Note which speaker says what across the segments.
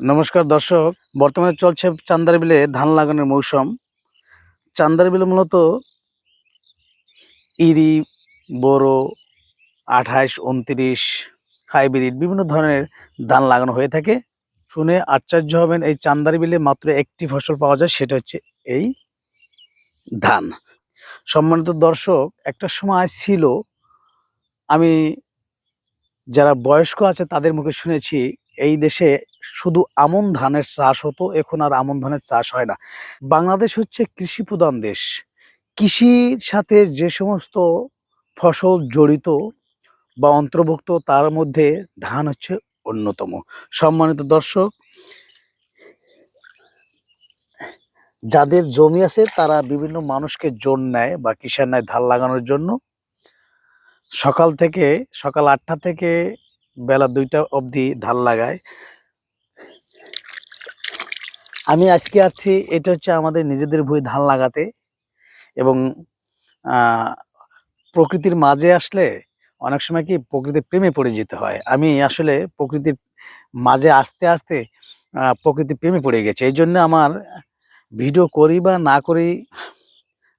Speaker 1: নমস্কার দর্শক। বর্তমানে চলছে চান্দার বিলে ধান লাগানোর মৌসুম। চান্দার বিলে মূলত ইরি, বোরো, আঠাইশ, উনত্রিশ, হাইব্রিড বিভিন্ন ধরনের ধান লাগানো হয়ে থাকে। শুনে আশ্চর্য হবেন, এই চান্দার বিলে মাত্র একটি ফসল পাওয়া যায়, সেটা হচ্ছে এই ধান। সম্মানিত দর্শক, একটা সময় ছিল, আমি যারা বয়স্ক আছে তাদের মুখে শুনেছি, এই দেশে শুধু আমন ধানের চাষ হতো, এখন আর আমন ধানের চাষ হয় না। বাংলাদেশ হচ্ছে কৃষি প্রধান দেশ। কৃষির সাথে যে সমস্ত ফসল জড়িত বা অন্তর্ভুক্ত, তার মধ্যে ধান হচ্ছে অন্যতম। সম্মানিত দর্শক, যাদের জমি আছে, তারা বিভিন্ন মানুষকে জোর নেয় বা কিষান নেয় ধান লাগানোর জন্য। সকাল থেকে, সকাল আটটা থেকে বেলা দুইটা অবধি ধান লাগায়। আমি আজকে আসছি এটা হচ্ছে আমাদের নিজেদের ভুঁই ধান লাগাতে এবং প্রকৃতির মাঝে আসলে অনেক সময় কি প্রকৃতির প্রেমে পড়ে যেতে হয়। আমি আসলে প্রকৃতির মাঝে আসতে আসতে আহ, প্রকৃতির প্রেমে পড়ে গেছে। এই জন্য আমার ভিডিও করি বা না করি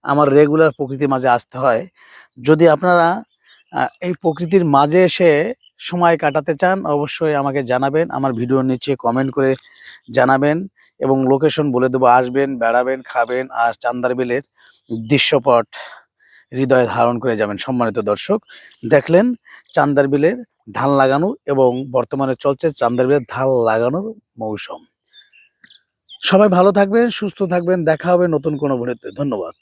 Speaker 1: আমার রেগুলার প্রকৃতির মাঝে আসতে হয়। যদি আপনারা এই প্রকৃতির মাঝে এসে সময় কাটাতে চান অবশ্যই আমাকে জানাবেন আমার ভিডিওর নিচে কমেন্ট করে জানাবেন। এবং লোকেশন বলে দেবো, আসবেন, বেড়াবেন, খাবেন, আর চান্দার বিলের দৃশ্যপট হৃদয়ে ধারণ করে যাবেন, সম্মানিত দর্শক। দেখলেন চান্দার বিলের ধান লাগানো এবং বর্তমানে চলছে চান্দার বিলের ধান লাগানোর মৌসুম। সবাই ভালো থাকবেন, সুস্থ থাকবেন, দেখা হবে নতুন কোনো ভিডিওতে। ধন্যবাদ।